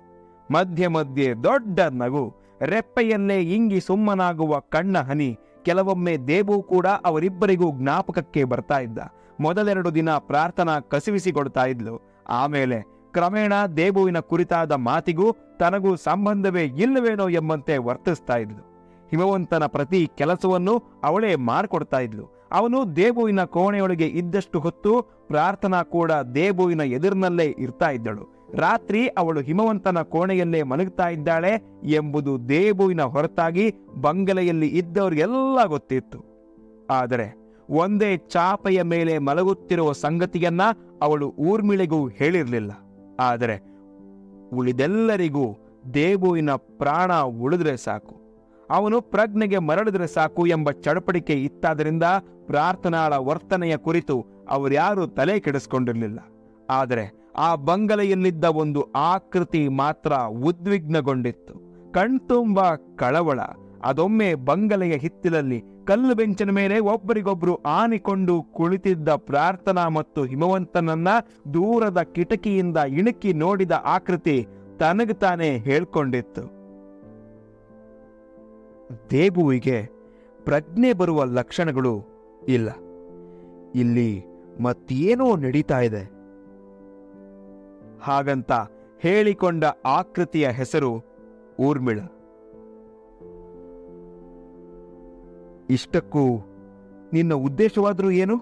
ಮಧ್ಯೆ ಮಧ್ಯೆ ದೊಡ್ಡ ನಗು, ರೆಪ್ಪೆಯಲ್ಲೇ ಇಂಗಿ ಸುಮ್ಮನಾಗುವ ಕಣ್ಣ ಹನಿ, ಕೆಲವೊಮ್ಮೆ ದೇಬು ಕೂಡ ಅವರಿಬ್ಬರಿಗೂ ಜ್ಞಾಪಕಕ್ಕೆ ಬರ್ತಾ ಇದ್ದ. ಮೊದಲೆರಡು ದಿನ ಪ್ರಾರ್ಥನಾ ಕಸಿವಿಸಿಕೊಡ್ತಾ ಇದ್ಲು. ಆಮೇಲೆ ಕ್ರಮೇಣ ದೇಬುವಿನ ಕುರಿತಾದ ಮಾತಿಗೂ ತನಗೂ ಸಂಬಂಧವೇ ಇಲ್ಲವೇನೋ ಎಂಬಂತೆ ವರ್ತಿಸ್ತಾ ಇದ್ಲು. ಹಿಮವಂತನ ಪ್ರತಿ ಕೆಲಸವನ್ನು ಅವಳೇ ಮಾರ್ಕೊಡ್ತಾ ಇದ್ಲು. ಅವನು ದೇಬುವಿನ ಕೋಣೆಯೊಳಗೆ ಇದ್ದಷ್ಟು ಹೊತ್ತು ಪ್ರಾರ್ಥನಾ ಕೂಡ ದೇಬುವಿನ ಎದುರಿನಲ್ಲೇ ಇರ್ತಾ ಇದ್ದಳು. ರಾತ್ರಿ ಅವಳು ಹಿಮವಂತನ ಕೋಣೆಯಲ್ಲೇ ಮಲಗ್ತಾ ಇದ್ದಾಳೆ ಎಂಬುದು ದೇಬುವಿನ ಹೊರತಾಗಿ ಬಂಗಲೆಯಲ್ಲಿ ಇದ್ದವರಿಗೆಲ್ಲ ಗೊತ್ತಿತ್ತು. ಆದರೆ ಒಂದೇ ಚಾಪೆಯ ಮೇಲೆ ಮಲಗುತ್ತಿರುವ ಸಂಗತಿಯನ್ನ ಅವಳು ಊರ್ಮಿಳೆಗೂ ಹೇಳಿರಲಿಲ್ಲ. ಆದರೆ ಉಳಿದೆಲ್ಲರಿಗೂ ದೇಬುವಿನ ಪ್ರಾಣ ಉಳಿದ್ರೆ ಸಾಕು. ಅವನು ಪ್ರಜ್ಞೆಗೆ ಮರಳಿದ್ರೆ ಸಾಕು ಎಂಬ ಚಡಪಡಿಕೆ ಇತ್ತಾದ್ದರಿಂದ ಪ್ರಾರ್ಥನಾಳ ವರ್ತನೆಯ ಕುರಿತು ಅವರ್ಯಾರು ತಲೆ ಕೆಡಿಸ್ಕೊಂಡಿರಲಿಲ್ಲ. ಆದರೆ ಆ ಬಂಗಲೆಯಲ್ಲಿದ್ದ ಒಂದು ಆಕೃತಿ ಮಾತ್ರ ಉದ್ವಿಗ್ನಗೊಂಡಿತ್ತು. ಕಣ್ತುಂಬ ಕಳವಳ, ಅದೊಮ್ಮೆ ಬಂಗಲೆಯ ಹಿತ್ತಿಲಲ್ಲಿ ಕಲ್ಲು ಬೆಂಚಿನ ಮೇಲೆ ಒಬ್ಬರಿಗೊಬ್ರು ಆನಿಕೊಂಡು ಕುಳಿತಿದ್ದ ಪ್ರಾರ್ಥನಾ ಮತ್ತು ಹಿಮವಂತನನ್ನ ದೂರದ ಕಿಟಕಿಯಿಂದ ಇಣುಕಿ ನೋಡಿದ ಆಕೃತಿ ತನಗ ತಾನೇ ಹೇಳ್ಕೊಂಡಿತ್ತು. ದೇಬುವಿಗೆ ಪ್ರಜ್ಞೆ ಬರುವ ಲಕ್ಷಣಗಳು ಇಲ್ಲ. ಇಲ್ಲಿ ಮತ್ತೇನೋ ನಡೀತಾ ಇದೆ. ಹಾಗಂತ ಹೇಳಿಕೊಂಡ ಆಕೃತಿಯ ಹೆಸರು ಊರ್ಮಿಳ. ಇಷ್ಟಕ್ಕೂ ನಿನ್ನ ಉದ್ದೇಶವಾದರೂ ಏನು?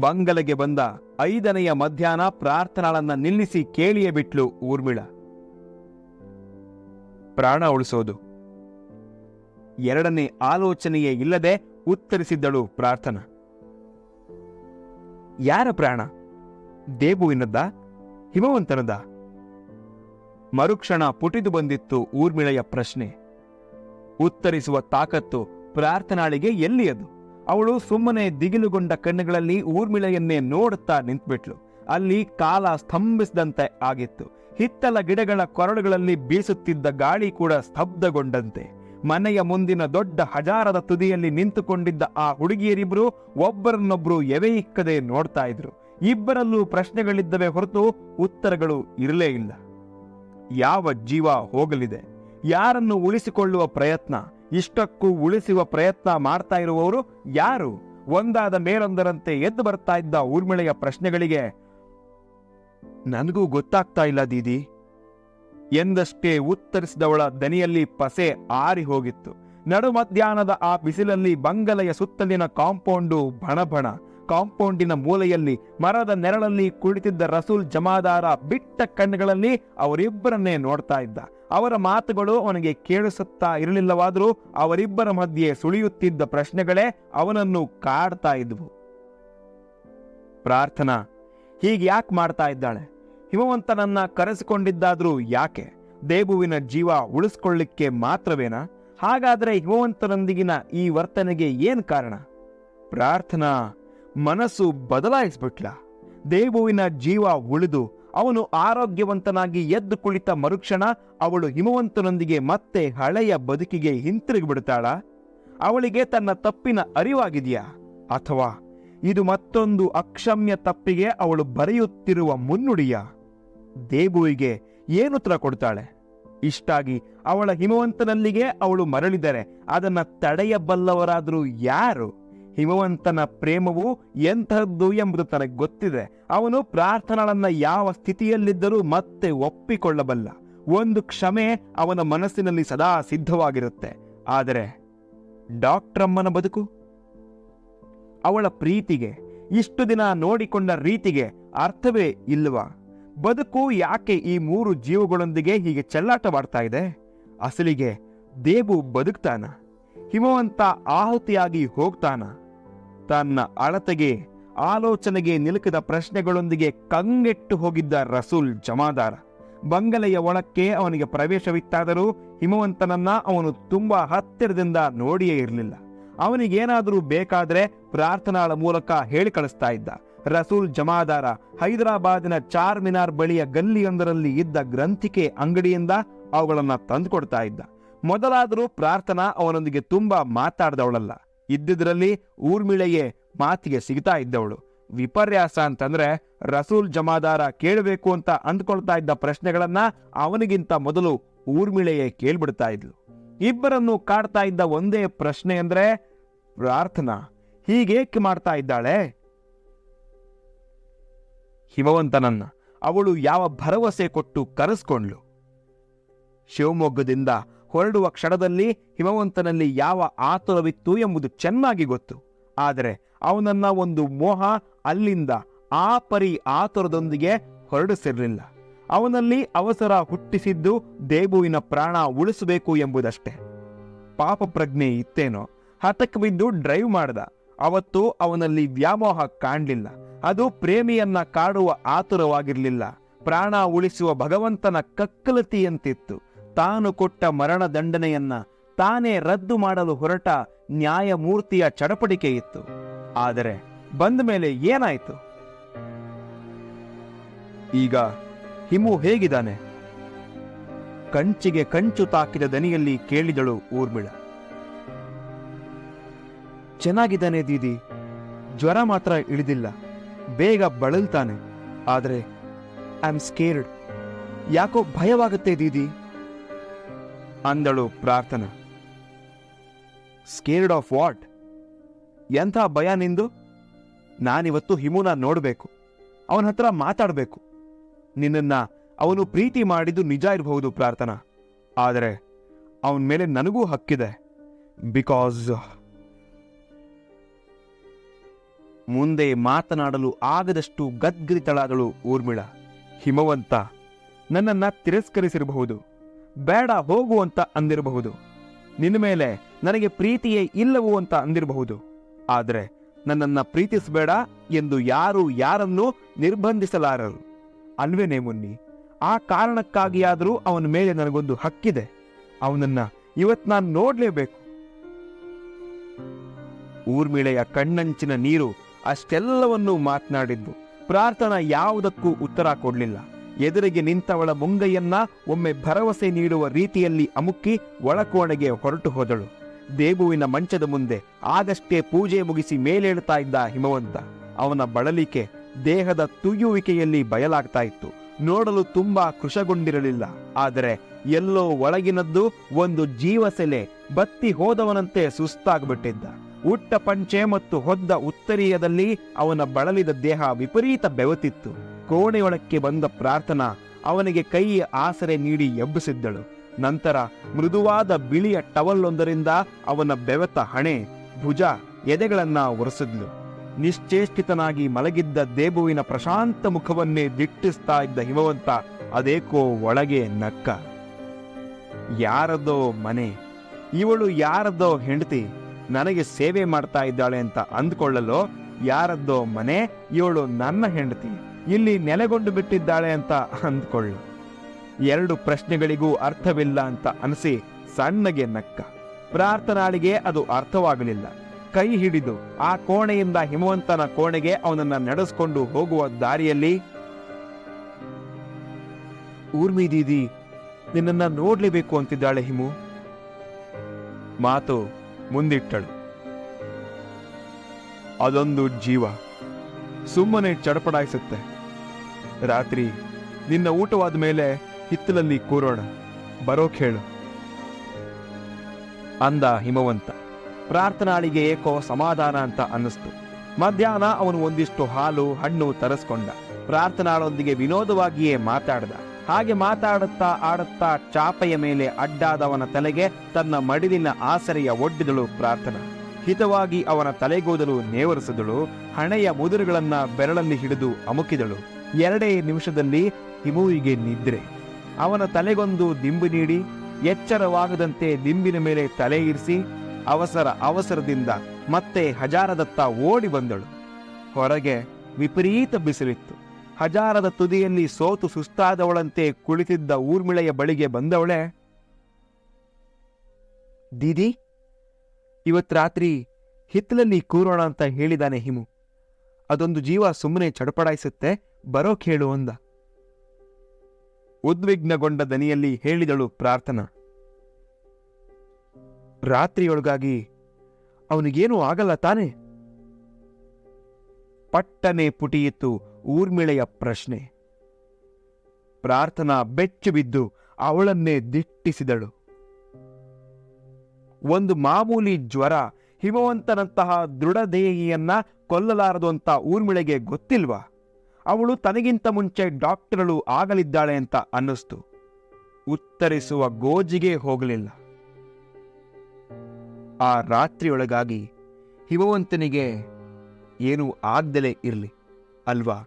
ಬಂಗಲೆಗೆ ಬಂದ ಐದನೆಯ ಮಧ್ಯಾಹ್ನ ಪ್ರಾರ್ಥನಾಳನ್ನ ನಿಲ್ಲಿಸಿ ಕೇಳಿಯೇ ಬಿಟ್ಲು ಊರ್ಮಿಳ. ಪ್ರಾಣ ಉಳಿಸೋದು. ಎರಡನೇ ಆಲೋಚನೆಯೇ ಇಲ್ಲದೆ ಉತ್ತರಿಸಿದ್ದಳು ಪ್ರಾರ್ಥನಾ. ಯಾರ ಪ್ರಾಣ? ದೇಬುವಿನದ್ದ? ಹಿಮವಂತನದ ಮರುಕ್ಷಣ ಪುಟಿದು ಬಂದಿತ್ತು ಊರ್ಮಿಳೆಯ ಪ್ರಶ್ನೆ. ಉತ್ತರಿಸುವ ತಾಕತ್ತು ಪ್ರಾರ್ಥನಾಳಿಗೆ ಎಲ್ಲಿಯದು? ಅವಳು ಸುಮ್ಮನೆ ದಿಗಿಲುಗೊಂಡ ಕಣ್ಣುಗಳಲ್ಲಿ ಊರ್ಮಿಳೆಯನ್ನೇ ನೋಡುತ್ತಾ ನಿಂತ್ಬಿಟ್ಲು. ಅಲ್ಲಿ ಕಾಲ ಸ್ತಂಭಿಸಿದಂತೆ ಆಗಿತ್ತು. ಹಿತ್ತಲ ಗಿಡಗಳ ಕೊರಳುಗಳಲ್ಲಿ ಬೀಸುತ್ತಿದ್ದ ಗಾಳಿ ಕೂಡ ಸ್ತಬ್ಧಗೊಂಡಂತೆ. ಮನೆಯ ಮುಂದಿನ ದೊಡ್ಡ ಹಜಾರದ ತುದಿಯಲ್ಲಿ ನಿಂತುಕೊಂಡಿದ್ದ ಆ ಹುಡುಗಿಯರಿಬ್ರು ಒಬ್ಬರನ್ನೊಬ್ರು ಎವೆ ಇಕ್ಕದೆ ನೋಡ್ತಾ ಇದ್ರು. ಇಬ್ಬರಲ್ಲೂ ಪ್ರಶ್ನೆಗಳಿದ್ದವೆ ಹೊರತು ಉತ್ತರಗಳು ಇರಲೇ ಇಲ್ಲ. ಯಾವ ಜೀವ ಹೋಗಲಿದೆ? ಯಾರನ್ನು ಉಳಿಸಿಕೊಳ್ಳುವ ಪ್ರಯತ್ನ? ಇಷ್ಟಕ್ಕೂ ಉಳಿಸುವ ಪ್ರಯತ್ನ ಮಾಡ್ತಾ ಇರುವವರು ಯಾರು? ಒಂದಾದ ಮೇಲೊಂದರಂತೆ ಎದ್ದು ಬರ್ತಾ ಇದ್ದ ಊರ್ಮಿಳೆಯ ಪ್ರಶ್ನೆಗಳಿಗೆ, ನನಗೂ ಗೊತ್ತಾಗ್ತಾ ಇಲ್ಲ ದೀದಿ. ಎಂದಷ್ಟೇ ಉತ್ತರಿಸಿದವಳ ದನಿಯಲ್ಲಿ ಪಸೆ ಆರಿ ಹೋಗಿತ್ತು. ನಡು ಮಧ್ಯಾಹ್ನದ ಆ ಬಿಸಿಲಲ್ಲಿ ಬಂಗಲೆಯ ಸುತ್ತಲಿನ ಕಾಂಪೌಂಡು ಬಣಬಣ. ಕಾಂಪೌಂಡಿನ ಮೂಲೆಯಲ್ಲಿ ಮರದ ನೆರಳಲ್ಲಿ ಕುಳಿತಿದ್ದ ರಸೂಲ್ ಜಮಾದಾರ ಬಿಟ್ಟ ಕಣ್ಣುಗಳಲ್ಲಿ ಅವರಿಬ್ಬರನ್ನೇ ನೋಡ್ತಾ ಇದ್ದ. ಅವರ ಮಾತುಗಳು ಅವನಿಗೆ ಕೇಳಿಸುತ್ತಾ ಇರಲಿಲ್ಲವಾದರೂ ಅವರಿಬ್ಬರ ಮಧ್ಯೆ ಸುಳಿಯುತ್ತಿದ್ದ ಪ್ರಶ್ನೆಗಳೇ ಅವನನ್ನು ಕಾಡ್ತಾ ಇದ್ವು. ಪ್ರಾರ್ಥನಾ ಹೀಗೆ ಯಾಕೆ ಮಾಡ್ತಾ ಇದ್ದಾಳೆ? ಹಿಮವಂತನನ್ನ ಕರೆಸಿಕೊಂಡಿದ್ದಾದ್ರೂ ಯಾಕೆ? ದೇಬುವಿನ ಜೀವ ಉಳಿಸ್ಕೊಳ್ಳಿಕ್ಕೆ ಮಾತ್ರವೇನಾ? ಹಾಗಾದ್ರೆ ಹಿಮವಂತನೊಂದಿಗಿನ ಈ ವರ್ತನೆಗೆ ಏನ್ ಕಾರಣ? ಪ್ರಾರ್ಥನಾ, ಮನಸ್ಸು ಬದಲಾಯಿಸ್ಬಿಟ್ಲ? ದೇಬುವಿನ ಜೀವ ಉಳಿದು ಅವನು ಆರೋಗ್ಯವಂತನಾಗಿ ಎದ್ದು ಕುಳಿತ ಮರುಕ್ಷಣ ಅವಳು ಹಿಮವಂತನೊಂದಿಗೆ ಮತ್ತೆ ಹಳೆಯ ಬದುಕಿಗೆ ಹಿಂತಿರುಗಿ ಬಿಡ್ತಾಳ ಅವಳಿಗೆ ತನ್ನ ತಪ್ಪಿನ ಅರಿವಾಗಿದೆಯಾ? ಅಥವಾ ಇದು ಮತ್ತೊಂದು ಅಕ್ಷಮ್ಯ ತಪ್ಪಿಗೆ ಅವಳು ಬರೆಯುತ್ತಿರುವ ಮುನ್ನುಡಿಯ? ದೇಬುವಿಗೆ ಏನುತ್ತರ ಕೊಡ್ತಾಳೆ? ಇಷ್ಟಾಗಿ ಅವಳ ಹಿಮವಂತನಲ್ಲಿಗೆ ಅವಳು ಮರಳಿದರೆ ಅದನ್ನ ತಡೆಯಬಲ್ಲವರಾದರೂ ಯಾರು? ಹಿಮವಂತನ ಪ್ರೇಮವು ಎಂತಹದ್ದು ಎಂಬುದು ತನಗೆ ಗೊತ್ತಿದೆ. ಅವನು ಪ್ರಾರ್ಥನಾಳನ್ನ ಯಾವ ಸ್ಥಿತಿಯಲ್ಲಿದ್ದರೂ ಮತ್ತೆ ಒಪ್ಪಿಕೊಳ್ಳಬಲ್ಲ. ಒಂದು ಕ್ಷಮೆ ಅವನ ಮನಸ್ಸಿನಲ್ಲಿ ಸದಾ ಸಿದ್ಧವಾಗಿರುತ್ತೆ. ಆದರೆ ಡಾಕ್ಟ್ರಮ್ಮನ ಬದುಕು? ಅವಳ ಪ್ರೀತಿಗೆ, ಇಷ್ಟು ದಿನ ನೋಡಿಕೊಂಡ ರೀತಿಗೆ ಅರ್ಥವೇ ಇಲ್ವಾ ಬದುಕು ಯಾಕೆ ಈ ಮೂರು ಜೀವಗಳೊಂದಿಗೆ ಹೀಗೆ ಚೆಲ್ಲಾಟವಾಡ್ತಾ ಇದೆ? ಅಸಲಿಗೆ ದೇವು ಬದುಕ್ತಾನ? ಹಿಮವಂತ ಆಹುತಿಯಾಗಿ ಹೋಗ್ತಾನ? ತನ್ನ ಅಳತೆಗೆ, ಆಲೋಚನೆಗೆ ನಿಲುಕಿದ ಪ್ರಶ್ನೆಗಳೊಂದಿಗೆ ಕಂಗೆಟ್ಟು ಹೋಗಿದ್ದ ರಸೂಲ್ ಜಮಾದಾರ. ಬಂಗಲೆಯ ಒಳಕ್ಕೆ ಅವನಿಗೆ ಪ್ರವೇಶವಿತ್ತಾದರೂ ಹಿಮವಂತನನ್ನ ಅವನು ತುಂಬಾ ಹತ್ತಿರದಿಂದ ನೋಡಿಯೇ ಇರಲಿಲ್ಲ. ಅವನಿಗೇನಾದರೂ ಬೇಕಾದರೆ ಪ್ರಾರ್ಥನಾಳ ಮೂಲಕ ಹೇಳಿ ಕಳಿಸ್ತಾ ಇದ್ದ. ರಸೂಲ್ ಜಮಾದಾರ ಹೈದರಾಬಾದಿನ ಚಾರ್ ಮಿನಾರ್ ಬಳಿಯ ಗಲ್ಲಿಯೊಂದರಲ್ಲಿ ಇದ್ದ ಗ್ರಂಥಿಕೆ ಅಂಗಡಿಯಿಂದ ಅವುಗಳನ್ನು ತಂದುಕೊಡ್ತಾ ಇದ್ದ. ಮೊದಲಾದರೂ ಪ್ರಾರ್ಥನಾ ಅವನೊಂದಿಗೆ ತುಂಬಾ ಮಾತಾಡ್ದವಳಲ್ಲ. ಇದ್ದಿದ್ರಲ್ಲಿ ಊರ್ಮಿಳೆಯೇ ಮಾತಿಗೆ ಸಿಗ್ತಾ ಇದ್ದವಳು. ವಿಪರ್ಯಾಸ ಅಂತಂದ್ರೆ ರಸೂಲ್ ಜಮಾದಾರ ಕೇಳಬೇಕು ಅಂತ ಅಂದ್ಕೊಳ್ತಾ ಇದ್ದ ಪ್ರಶ್ನೆಗಳನ್ನ ಅವನಿಗಿಂತ ಮೊದಲು ಊರ್ಮಿಳೆಯೇ ಕೇಳ್ಬಿಡ್ತಾ ಇದ್ಲು. ಇಬ್ಬರನ್ನು ಕಾಡ್ತಾ ಇದ್ದ ಒಂದೇ ಪ್ರಶ್ನೆ ಅಂದ್ರೆ ಪ್ರಾರ್ಥನಾ ಹೀಗೇಕೆ ಮಾಡ್ತಾ ಇದ್ದಾಳೆ? ಹಿಮವಂತನನ್ನ ಅವಳು ಯಾವ ಭರವಸೆ ಕೊಟ್ಟು ಕರೆಸ್ಕೊಂಡ್ಳು ಶಿವಮೊಗ್ಗದಿಂದ ಹೊರಡುವ ಕ್ಷಣದಲ್ಲಿ ಹಿಮವಂತನಲ್ಲಿ ಯಾವ ಆತುರವಿತ್ತು ಎಂಬುದು ಚೆನ್ನಾಗಿ ಗೊತ್ತು. ಆದರೆ ಅವನನ್ನ ಒಂದು ಮೋಹ ಅಲ್ಲಿಂದ ಆ ಪರಿ ಆತುರದೊಂದಿಗೆ ಹೊರಡಿಸಿರಲಿಲ್ಲ. ಅವನಲ್ಲಿ ಅವಸರ ಹುಟ್ಟಿಸಿದ್ದು ದೇಬುವಿನ ಪ್ರಾಣ ಉಳಿಸಬೇಕು ಎಂಬುದಷ್ಟೇ. ಪಾಪ ಪ್ರಜ್ಞೆ ಇತ್ತೇನೋ? ಹತಕ್ಕೆ ಬಿದ್ದು ಡ್ರೈವ್ ಮಾಡ್ದ. ಅವತ್ತು ಅವನಲ್ಲಿ ವ್ಯಾಮೋಹ ಕಾಣಲಿಲ್ಲ. ಅದು ಪ್ರೇಮಿಯನ್ನ ಕಾಡುವ ಆತುರವಾಗಿರಲಿಲ್ಲ. ಪ್ರಾಣ ಉಳಿಸುವ ಭಗವಂತನ ಕಕ್ಕಲತಿಯಂತಿತ್ತು. ತಾನು ಕೊಟ್ಟ ಮರಣ ದಂಡನೆಯನ್ನ ತಾನೇ ರದ್ದು ಮಾಡಲು ಹೊರಟ ನ್ಯಾಯಮೂರ್ತಿಯ ಚಡಪಡಿಕೆ ಇತ್ತು. ಆದರೆ ಬಂದ ಮೇಲೆ ಏನಾಯ್ತು? ಈಗ ಹಿಮು ಹೇಗಿದ್ದಾನೆ? ಕಂಚಿಗೆ ಕಂಚು ತಾಕಿದ ದನಿಯಲ್ಲಿ ಕೇಳಿದಳು ಊರ್ಮಿಳ. ಚೆನ್ನಾಗಿದ್ದಾನೆ ದೀದಿ. ಜ್ವರ ಮಾತ್ರ ಇಳಿದಿಲ್ಲ. ಬೇಗ ಬಳಲ್ತಾನೆ. ಆದರೆ ಐ ಆಮ್ ಸ್ಕೇರ್ಡ್ ಯಾಕೋ ಭಯವಾಗುತ್ತೆ ದೀದಿ. ಅಂದಳು ಪ್ರಾರ್ಥನಾ. ಸ್ಕೇರ್ಡ್ ಆಫ್ ವಾಟ್ ಎಂಥ ಭಯ ನಿಂದು? ನಾನಿವತ್ತು ಹಿಮುನ ನೋಡಬೇಕು. ಅವನ ಹತ್ರ ಮಾತಾಡಬೇಕು. ನಿನ್ನನ್ನ ಅವನು ಪ್ರೀತಿ ಮಾಡಿದ್ದು ನಿಜ ಇರಬಹುದು ಪ್ರಾರ್ಥನಾ. ಆದರೆ, ಅವನ ಮೇಲೆ ನನಗೂ ಹಕ್ಕಿದೆ. ಬಿಕಾಸ್ ಮುಂದೆ ಮಾತನಾಡಲು ಆಗದಷ್ಟು ಗದ್ಗರಿತಳಾದಳು ಊರ್ಮಿಳ. ಹಿಮವಂತ, ನನ್ನನ್ನ ತಿರಸ್ಕರಿಸಿರಬಹುದು, ಬೇಡ ಹೋಗು ಅಂತ ಅಂದಿರಬಹುದು. ನಿನ್ನ ಮೇಲೆ ನನಗೆ ಪ್ರೀತಿಯೇ ಇಲ್ಲವು ಅಂತ ಅಂದಿರಬಹುದು. ಆದರೆ ನನ್ನನ್ನ ಪ್ರೀತಿಸಬೇಡ ಎಂದು ಯಾರು ಯಾರನ್ನೂ ನಿರ್ಬಂಧಿಸಲಾರರು. ಅಲ್ವೇನೇ ಮುನ್ನಿ ಆ ಕಾರಣಕ್ಕಾಗಿಯಾದರೂ ಅವನ ಮೇಲೆ ನನಗೊಂದು ಹಕ್ಕಿದೆ. ಅವನನ್ನ ಇವತ್ ನಾನು ನೋಡ್ಲೇಬೇಕು. ಊರ್ಮಿಳೆಯ ಕಣ್ಣಂಚಿನ ನೀರು ಅಷ್ಟೆಲ್ಲವನ್ನೂ ಮಾತನಾಡಿದ್ದು. ಪ್ರಾರ್ಥನಾ ಯಾವುದಕ್ಕೂ ಉತ್ತರ ಕೊಡಲಿಲ್ಲ. ಎದುರಿಗೆ ನಿಂತವಳ ಮುಂಗೈಯನ್ನ ಒಮ್ಮೆ ಭರವಸೆ ನೀಡುವ ರೀತಿಯಲ್ಲಿ ಅಮುಕ್ಕಿ ಒಳಕೋಣೆಗೆ ಹೊರಟು ಹೋದಳು. ದೇಬುವಿನ ಮಂಚದ ಮುಂದೆ ಆಗಷ್ಟೇ ಪೂಜೆ ಮುಗಿಸಿ ಮೇಲೇಳ್ತಾ ಇದ್ದ ಹಿಮವಂತ. ಅವನ ಬಳಲಿಕೆ ದೇಹದ ತುಯ್ಯುವಿಕೆಯಲ್ಲಿ ಬಯಲಾಗ್ತಾ ಇತ್ತು. ನೋಡಲು ತುಂಬಾ ಕೃಶಗೊಂಡಿರಲಿಲ್ಲ. ಆದರೆ ಎಲ್ಲೋ ಒಳಗಿನದ್ದು ಒಂದು ಜೀವಸೆಲೆ ಬತ್ತಿ ಹೋದವನಂತೆ ಸುಸ್ತಾಗ್ಬಿಟ್ಟಿದ್ದ. ಉಟ್ಟ ಪಂಚೆ ಮತ್ತು ಹೊದ್ದ ಉತ್ತರೀಯದಲ್ಲಿ ಅವನ ಬಳಲಿದ ದೇಹ ವಿಪರೀತ ಬೆವತಿತ್ತು. ಕೋಣೆಯೊಳಕ್ಕೆ ಬಂದ ಪ್ರಾರ್ಥನಾ ಅವನಿಗೆ ಕೈಯ ಆಸರೆ ನೀಡಿ ಎಬ್ಬಿಸಿದ್ದಳು. ನಂತರ ಮೃದುವಾದ ಬಿಳಿಯ ಟವಲ್ಲೊಂದರಿಂದ ಅವನ ಬೆವತ ಹಣೆ, ಭುಜ, ಎದೆಗಳನ್ನ ಒರೆಸಿದ್ಲು. ನಿಶ್ಚೇಷ್ಟಿತನಾಗಿ ಮಲಗಿದ್ದ ದೇಬುವಿನ ಪ್ರಶಾಂತ ಮುಖವನ್ನೇ ದಿಟ್ಟಿಸ್ತಾ ಇದ್ದ ಹಿಮವಂತ ಅದೇಕೋ ಒಳಗೆ ನಕ್ಕ. ಯಾರದೋ ಮನೆ, ಇವಳು ಯಾರದೋ ಹೆಂಡತಿ ನನಗೆ ಸೇವೆ ಮಾಡ್ತಾ ಇದ್ದಾಳೆ ಅಂತ ಅಂದ್ಕೊಳ್ಳಲು, ಯಾರದ್ದೋ ಮನೆ, ಇವಳು ನನ್ನ ಹೆಂಡತಿ. ಇಲ್ಲಿ ನೆಲೆಗೊಂಡು ಬಿಟ್ಟಿದ್ದಾಳೆ ಅಂತ ಅಂದ್ಕೊಳ್ಳು. ಎರಡು ಪ್ರಶ್ನೆಗಳಿಗೂ ಅರ್ಥವಿಲ್ಲ ಅಂತ ಅನಿಸಿ ಸಣ್ಣಗೆ ನಕ್ಕ. ಪ್ರಾರ್ಥನಾಳಿಗೆ ಅದು ಅರ್ಥವಾಗಲಿಲ್ಲ. ಕೈ ಹಿಡಿದು ಆ ಕೋಣೆಯಿಂದ ಹಿಮವಂತನ ಕೋಣೆಗೆ ಅವನನ್ನ ನಡೆಸ್ಕೊಂಡು ಹೋಗುವ ದಾರಿಯಲ್ಲಿ, ಊರ್ಮಿ ದೀದಿ, ನಿನ್ನನ್ನ ನೋಡ್ಲೇಬೇಕು ಅಂತಿದ್ದಾಳೆ ಹಿಮು. ಮಾತು ಮುಂದಿಟ್ಟಳು. ಅದೊಂದು ಜೀವ. ಸುಮ್ಮನೆ ಚಡಪಡಾಯಿಸುತ್ತೆ. ರಾತ್ರಿ, ನಿನ್ನ ಊಟವಾದ ಮೇಲೆ ಹಿತ್ತಲಲ್ಲಿ ಕೂರೋಣ. ಬರೋ ಹೇಳು. ಅಂದ ಹಿಮವಂತ. ಪ್ರಾರ್ಥನಾಳಿಗೆ ಏಕೋ ಸಮಾಧಾನ ಅಂತ ಅನ್ನಿಸ್ತು. ಮಧ್ಯಾಹ್ನ ಅವನು ಒಂದಿಷ್ಟು ಹಾಲು, ಹಣ್ಣು ತರಿಸ್ಕೊಂಡ. ಪ್ರಾರ್ಥನಾಳೊಂದಿಗೆ ವಿನೋದವಾಗಿಯೇ ಮಾತಾಡ್ದ. ಹಾಗೆ ಮಾತಾಡುತ್ತಾ ಆಡುತ್ತಾ ಚಾಪೆಯ ಮೇಲೆ ಅಡ್ಡಾದವನ ತಲೆಗೆ ತನ್ನ ಮಡಿಲಿನ ಆಸರೆಯ ಒಡ್ಡಿದಳು ಪ್ರಾರ್ಥನಾ. ಹಿತವಾಗಿ ಅವನ ತಲೆಗೂದಲು ನೇವರಿಸಿದಳು, ಹಣೆಯ ಮುದುರುಗಳನ್ನ ಬೆರಳಲ್ಲಿ ಹಿಡಿದು ಅಮುಕಿದಳು. ಎರಡೇ ನಿಮಿಷದಲ್ಲಿ ಹಿಮುವಿಗೆ ನಿದ್ರೆ. ಅವನ ತಲೆಗೊಂದು ದಿಂಬು ನೀಡಿ, ಎಚ್ಚರವಾಗದಂತೆ ದಿಂಬಿನ ಮೇಲೆ ತಲೆ ಇರಿಸಿ, ಅವಸರ ಅವಸರದಿಂದ ಮತ್ತೆ ಹಜಾರದತ್ತ ಓಡಿ ಬಂದಳು. ಹೊರಗೆ ವಿಪರೀತ ಬಿಸಿಲಿತ್ತು. ಹಜಾರದ ತುದಿಯಲ್ಲಿ ಸೋತು ಸುಸ್ತಾದವಳಂತೆ ಕುಳಿತಿದ್ದ ಊರ್ಮಿಳೆಯ ಬಳಿಗೆ ಬಂದವಳೆ, ದೀದಿ, ಇವತ್ ರಾತ್ರಿ ಹಿತ್ತಲಲ್ಲಿ ಕೂರೋಣ ಅಂತ ಹೇಳಿದಾನೆ ಹಿಮು. ಅದೊಂದು ಜೀವ ಸುಮ್ಮನೆ ಚಡಪಡಾಯಿಸುತ್ತೆ, ಬರೋ ಕೇಳು ಅಂದ. ಉದ್ವಿಗ್ನಗೊಂಡ ದನಿಯಲ್ಲಿ ಹೇಳಿದಳು ಪ್ರಾರ್ಥನಾ. ರಾತ್ರಿಯೊಳಗಾಗಿ ಅವನಿಗೇನೂ ಆಗಲ್ಲ ತಾನೆ? ಪಟ್ಟನೆ ಪುಟಿಯಿತು ಊರ್ಮಿಳೆಯ ಪ್ರಶ್ನೆ. ಪ್ರಾರ್ಥನಾ ಬೆಚ್ಚು ಬಿದ್ದು ಅವಳನ್ನೇ ದಿಟ್ಟಿಸಿದಳು. ಒಂದು ಮಾಮೂಲಿ ಜ್ವರ ಹಿಮವಂತನಂತಹ ದೃಢದೇಹಿಯನ್ನ ಕೊಲ್ಲಲಾರದು ಅಂತ ಊರ್ಮಿಳೆಗೆ ಗೊತ್ತಿಲ್ವಾ? ಅವಳು ತನಗಿಂತ ಮುಂಚೆ ಡಾಕ್ಟರಳು ಆಗಲಿದ್ದಾಳೆ ಅಂತ ಅನ್ನಿಸ್ತು. ಉತ್ತರಿಸುವ ಗೋಜಿಗೆ ಹೋಗಲಿಲ್ಲ. ಆ ರಾತ್ರಿಯೊಳಗಾಗಿ ಹಿಮವಂತನಿಗೆ ಏನೂ ಆಗ್ದಲೇ ಇರಲಿ ಅಲ್ವಾ?